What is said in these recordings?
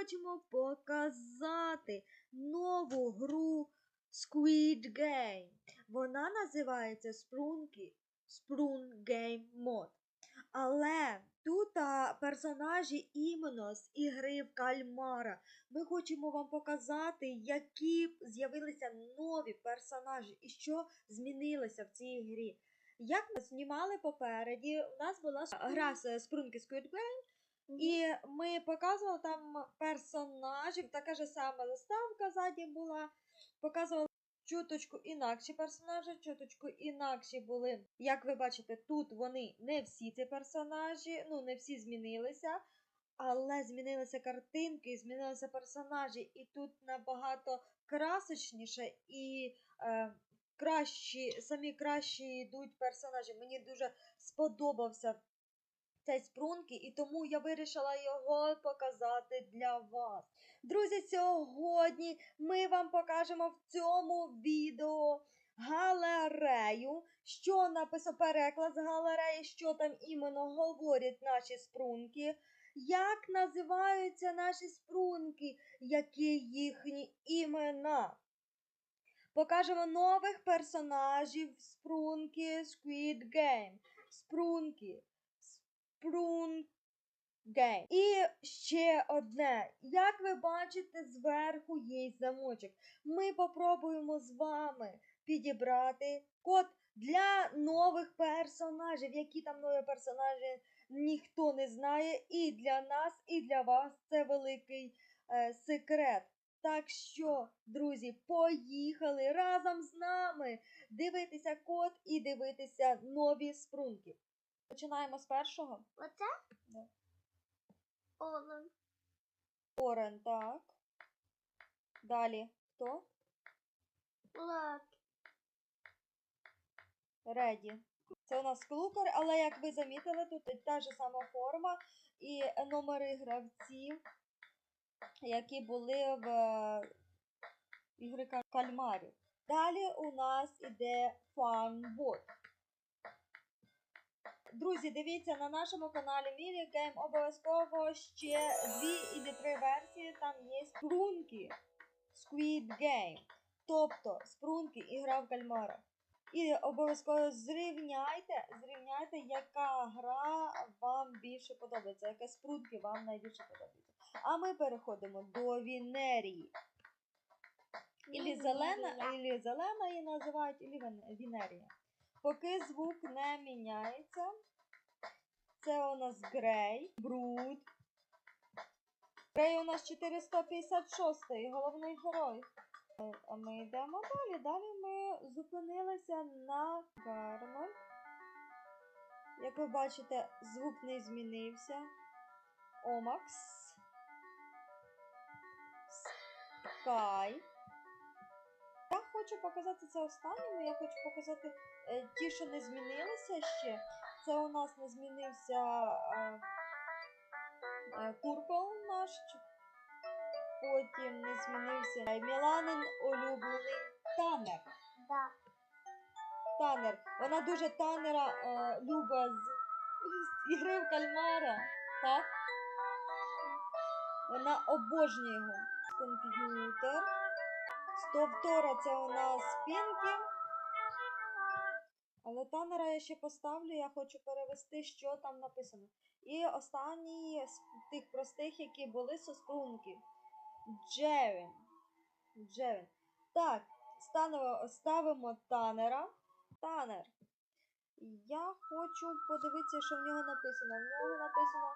хочемо показати нову гру Squid Game. Вона називається Спрунки Sprung Game Mod. Але тут а, персонажі іменно з ігри в кальмара. Ми хочемо вам показати, які з'явилися нові персонажі і що змінилося в цій грі. Як ми знімали попереді, у нас була гра з Спрунки Squid Game, і ми показували там персонажів, така ж сама заставка ззаді була. Показували чуточку інакші персонажі, чуточку інакші були. Як ви бачите, тут вони не всі ці персонажі, ну не всі змінилися, але змінилися картинки, змінилися персонажі, і тут набагато красочніше і е, кращі, самі кращі йдуть персонажі. Мені дуже сподобався цей спрунки, і тому я вирішила його показати для вас. Друзі, сьогодні ми вам покажемо в цьому відео галерею, що написав переклад з галереї, що там іменно говорять наші спрунки, як називаються наші спрунки, які їхні імена. Покажемо нових персонажів спрунки Squid Game. Спрунки. Game. І ще одне. Як ви бачите, зверху є замочок. Ми попробуємо з вами підібрати код для нових персонажів. Які там нові персонажі ніхто не знає. І для нас, і для вас це великий е, секрет. Так що, друзі, поїхали разом з нами дивитися код і дивитися нові спрунки. Починаємо з першого. Оце? Да. Олен. Орен, так. Далі хто? Лак. Реді. Це у нас клукер, але як ви замітили, тут та ж сама форма і номери гравців, які були в е, ігри Каль- кальмарів. Далі у нас іде фанбот. Друзі, дивіться на нашому каналі Mini Game обов'язково ще дві і три версії. Там є спрунки Squid Game. Тобто спрунки і гра в кальмара. І обов'язково зрівняйте, зрівняйте, яка гра вам більше подобається, яка спрунки вам найбільше подобається. А ми переходимо до Вінерії. Ілі зелена, ілі зелена її називають, ілі Вінерія. Поки звук не міняється. Це у нас Грей, Бруд. Грей у нас 456-й, головний герой. А ми йдемо далі. Далі ми зупинилися на Гарно. Як ви бачите, звук не змінився. Омакс. Скай. Я хочу показати це останньому. Я хочу показати ті, що не змінилися ще. Це у нас не змінився е, е, наш. Потім не змінився е, Міланин улюблений Танер. Да. Танер. Вона дуже танера е, любить з, ігри в кальмара. Так? Вона обожнює його. Комп'ютер. Стовтора це у нас Пінкі. Але танера я ще поставлю, я хочу перевести, що там написано. І останній з тих простих, які були соспрунки. Джевін. Джевін. Так, ставимо, ставимо танера. Танер. Я хочу подивитися, що в нього написано. В нього написано.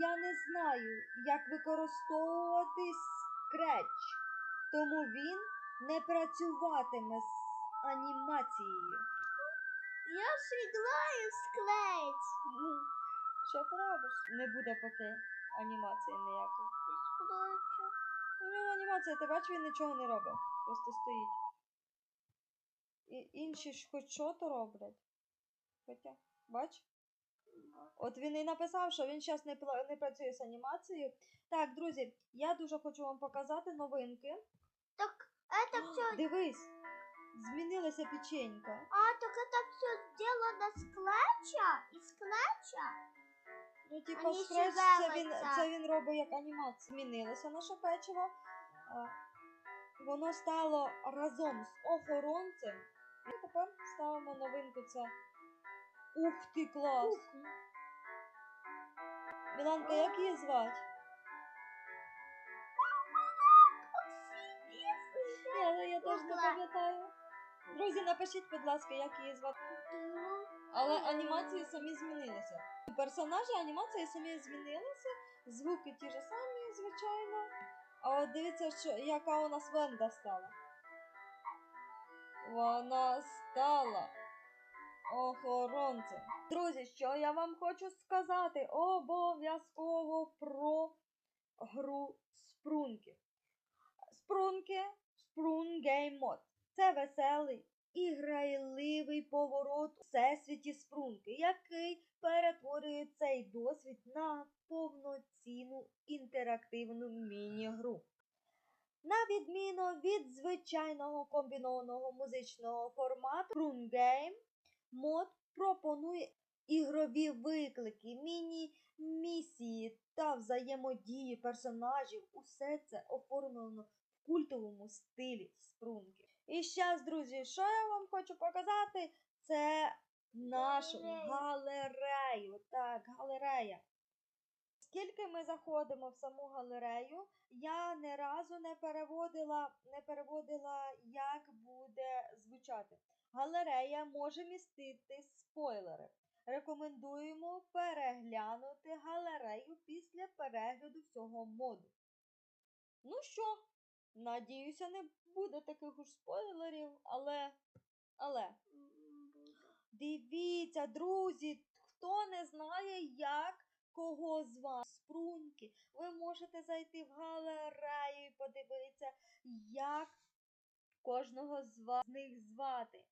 Я не знаю, як використовувати скретч, тому він не працюватиме з анімацією. Я ж склеїть. Ну, що поробиш? Не буде поки анімації ніякої. У нього анімація, ти бачиш, він нічого не робить. Просто стоїть. І інші ж хоч що то роблять. Хоча, бач? От він і написав, що він зараз не, не працює з анімацією. Так, друзі, я дуже хочу вам показати новинки. Так, это все... Дивись, змінилася печенька. А, так это все сделано с клетча? Из клетча? Ну, типа, Вони це він, це він робить як анімація. Змінилося наше печиво. Воно стало разом з охоронцем. І тепер ставимо новинку це. Ух ти, клас! Міланка, як її звати? Я, я теж не Кукла. пам'ятаю. Друзі, напишіть, будь ласка, як її звати. Але анімації самі змінилися. Персонажі анімації самі змінилися, звуки ті ж самі, звичайно. А от дивіться, що, яка у нас Венда стала. Вона стала охоронцем. Друзі, що я вам хочу сказати обов'язково про гру Спрунки. Спрунки Mode. Це веселий і грайливий поворот у всесвіті Спрунки, який перетворює цей досвід на повноцінну інтерактивну міні-гру. На відміну від звичайного комбінованого музичного формату, Sprung мод пропонує ігрові виклики, міні-місії та взаємодії персонажів. Усе це оформлено в культовому стилі спрунки. І зараз, друзі, що я вам хочу показати? Це нашу Галерею. Так, галерея. Скільки ми заходимо в саму галерею, я не разу не переводила, не переводила, як буде звучати. Галерея може містити спойлери. Рекомендуємо переглянути галерею після перегляду всього моду. Ну що, надіюся, не буде таких уж спойлерів, але. Але. Дивіться, друзі, хто не знає, як кого звати спрунки, ви можете зайти в галерею і подивитися, як кожного з вас з них звати.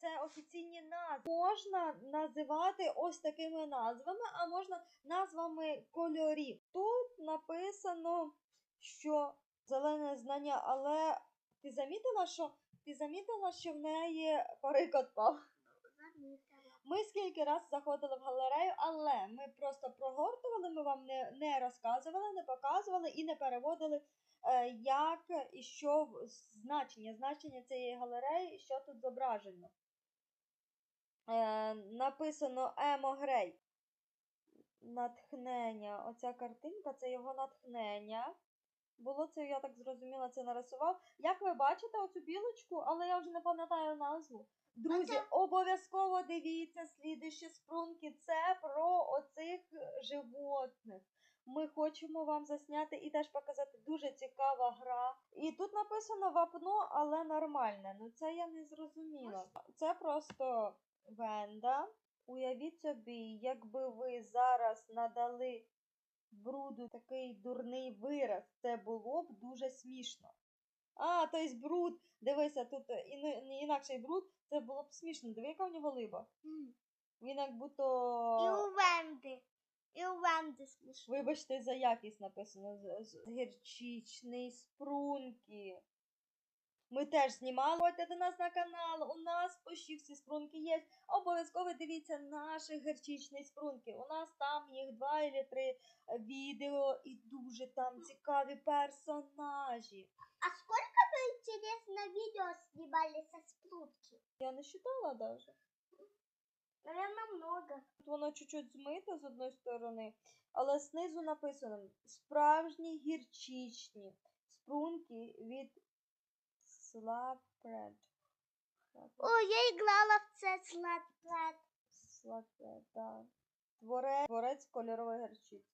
Це офіційні назви. Можна називати ось такими назвами, а можна назвами кольорів. Тут написано, що зелене знання, але ти замітила, що ти замітила, що в неї парик отпав. Ми скільки раз заходили в галерею, але ми просто прогортували, ми вам не, не розказували, не показували і не переводили, е, як і що значення, значення цієї галереї, і що тут зображено. Е, написано Емо Грей. Натхнення. Оця картинка це його натхнення. Було це, я так зрозуміла, це нарисував. Як ви бачите оцю білочку, але я вже не пам'ятаю назву. Друзі, обов'язково дивіться слідуючі спрунки. Це про оцих животних. Ми хочемо вам засняти і теж показати дуже цікава гра. І тут написано вапно, але нормальне. Ну це я не зрозуміла. Це просто Венда. Уявіть собі, якби ви зараз надали бруду такий дурний вираз, це було б дуже смішно. А, той бруд. Дивися, тут іни- інакший бруд, це було б смішно. Диви, яка в нього либа. Він як І у Венди. І у Венди смішно. Вибачте за якість написано з гірчичний спрунки. Ми теж знімали. Ходьте до нас на канал. У нас почти всі спрунки є. Обов'язково дивіться наші гірчичні спрунки. У нас там їх два або три відео і дуже там цікаві персонажі. А сколько вы интересно видео снимали со спрутки? Я не считала даже. Наверное, много. Тут воно чуть-чуть змите з одної сторони, але знизу написано справжні гірчичні спрунки від Slapred. О, я играла в це Slapred. Slapred, да. Творець, творець кольорової гірчиці.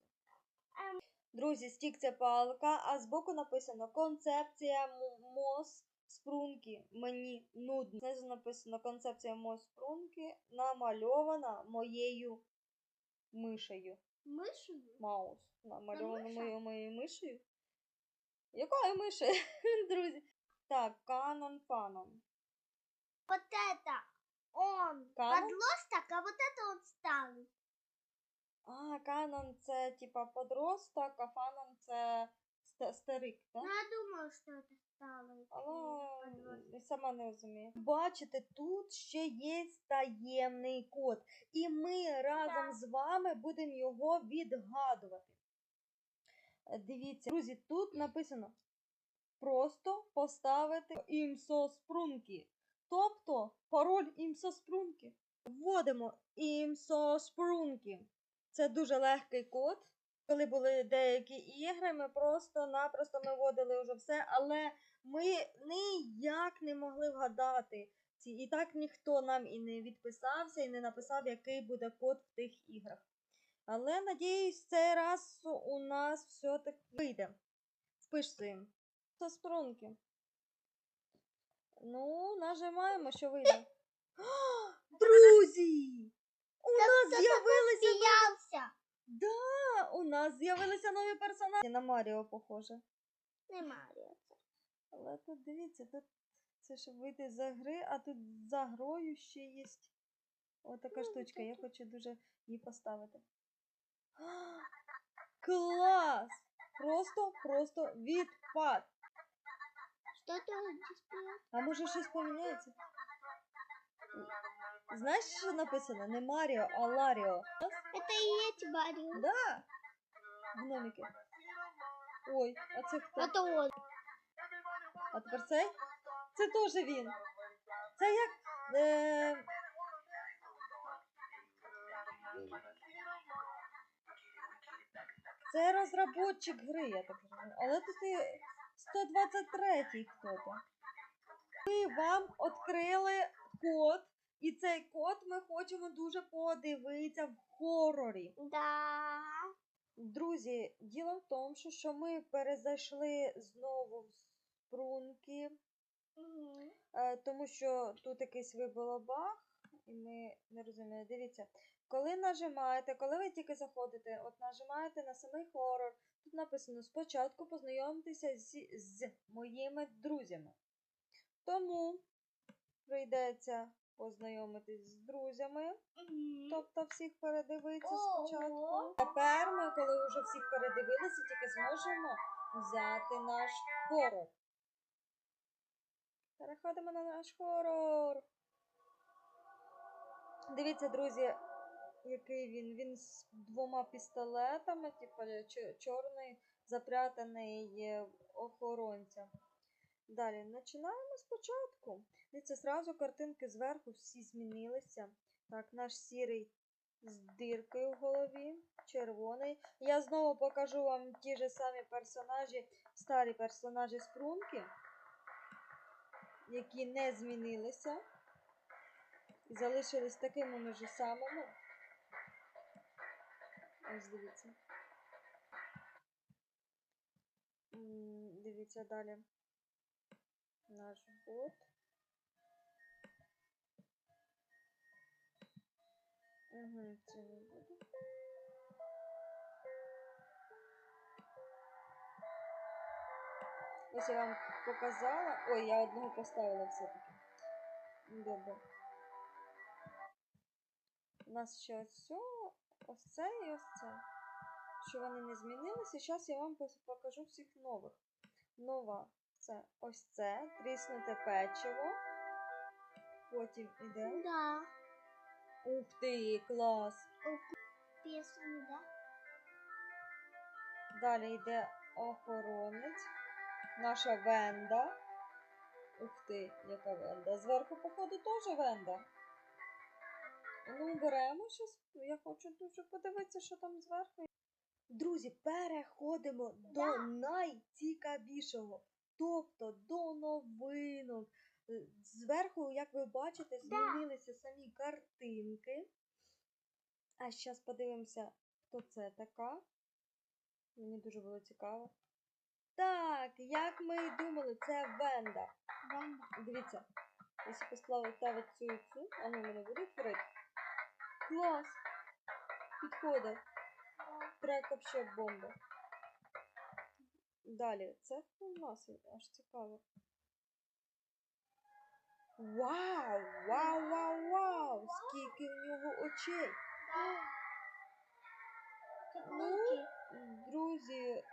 Ем. Друзі, стік це палка, а збоку написано концепція м- МОЗ спрунки. Мені нудно. Знизу написано концепція МОЗ спрунки, намальована моєю мишею. Мишу? Маус. Намальовано миша? моєю моєю мишею. Якою мишею, друзі? Так, канон фанон. Вот это он Канон? подросток, а вот это он старый. А, канон це типа подросток, а фанон це ста- старик, так? Ну, я думаю, что это стало. Але сама не розумію. Бачите, тут ще є таємний код, і ми разом Так. з вами будемо його відгадувати. Е, Дивіться, друзі, тут написано просто поставити імсо спрунки. Тобто пароль імсо спрунки. Вводимо імсо спрунки. Це дуже легкий код. Коли були деякі ігри, ми просто-напросто ми вводили вже все, але ми ніяк не могли вгадати. Ці, і так ніхто нам і не відписався, і не написав, який буде код в тих іграх. Але надіюсь, цей раз у нас все-таки вийде. Впишуємо. Це спрунки. Ну, нажимаємо, що вийде. Друзі! У нас з'явилися Смеялся. Да, у нас з'явилися нові персонажі. На Маріо похоже. Не Маріо. Але тут дивіться, тут це щоб вийти за гри, а тут за грою ще є отака Ну, штучка. Я хочу дуже її поставити. Клас! Просто, просто відпад. Что ты дисплей? А може щось поміняється? Знаєш, що написано? Не Маріо, а Ларіо. Это и есть Марио. Да. Гномики. Ой, а це хто? Это он. А тепер цей? Це теж він. Це як. Е... Це розробник гри, я так розумію. Але тут і 123-й хто-то. Ми вам відкрили код, і цей код ми хочемо дуже подивитися в хорорі. Да. Друзі, діло в тому, що, що ми перезайшли знову в спрунки, Мгм. е, тому що тут якийсь вибило баг, і ми не розуміємо. Дивіться, коли нажимаєте, коли ви тільки заходите, от нажимаєте на самий хорор, тут написано спочатку познайомтеся зі, з моїми друзями. Тому прийдеться познайомитись з друзями. Мгм. Тобто всіх передивитися Ого. спочатку. Тепер ми, коли вже всіх передивилися, тільки зможемо взяти наш хорор. Переходимо на наш хорор. Дивіться, друзі, який він. Він з двома пістолетами, типу чорний, запрятаний охоронця. Далі починаємо спочатку. Дивіться, зразу картинки зверху всі змінилися. Так, наш сірий з диркою в голові, червоний. Я знову покажу вам ті ж самі персонажі, старі персонажі спрунки, які не змінилися. І залишились такими ж самими. Ось дивіться. Дивіться далі. Наш бот. Угу, це не буде. Ось я вам показала. Ой, я одного поставила все-таки. Добре. У нас ще ось цьо, ось це і ось це. Що вони не змінилися. Зараз я вам покажу всіх нових. Нова це ось це, тріснуте печиво. Потім іде. Да. Ух ти, клас! Песни, да? Далі йде охоронець. Наша венда. Ух ти, яка венда. Зверху, походу, теж венда. Ну, беремо щось. Я хочу дуже подивитися, що там зверху. Друзі, переходимо до найцікавішого. Тобто до новинок. Е, Зверху, як ви бачите, Да. змінилися самі картинки. А зараз подивимося, хто це така. Мені дуже було цікаво. Так, як ми і думали, це Венда. Бомба. Дивіться, якщо поставити ставити цю і цю, а ну мене буде творити. Клас! Підходить. Трек вообще бомба. Далі, це нас аж цікаво. Вау! Вау, вау, вау! Скільки в нього очей! Ну. Друзі.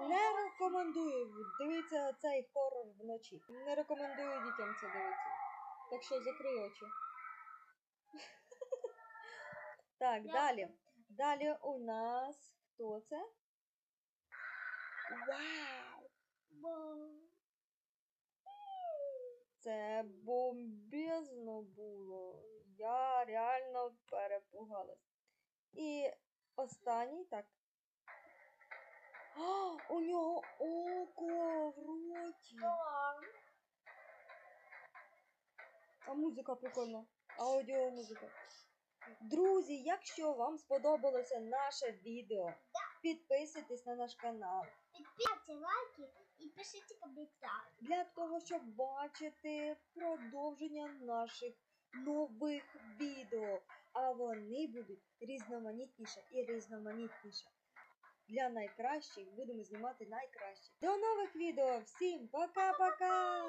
Не рекомендую дивитися цей хорор вночі. Не рекомендую дітям це дивитися. Так що закрий очі. Так, далі. Далі у нас хто це? Вау! Це бомбезно було. Я реально перепугалась. І останній так. А, у нього око в роті. А музика прикольна. Аудіо музика. Друзі, якщо вам сподобалося наше відео, підписуйтесь на наш канал Ставьте лайки и пишите комментарии. для того, щоб бачити продовження наших нових відео. А вони будуть різноманітніше і різноманітніше. Для найкращих будемо знімати найкраще. До нових відео! Всім пока-пока!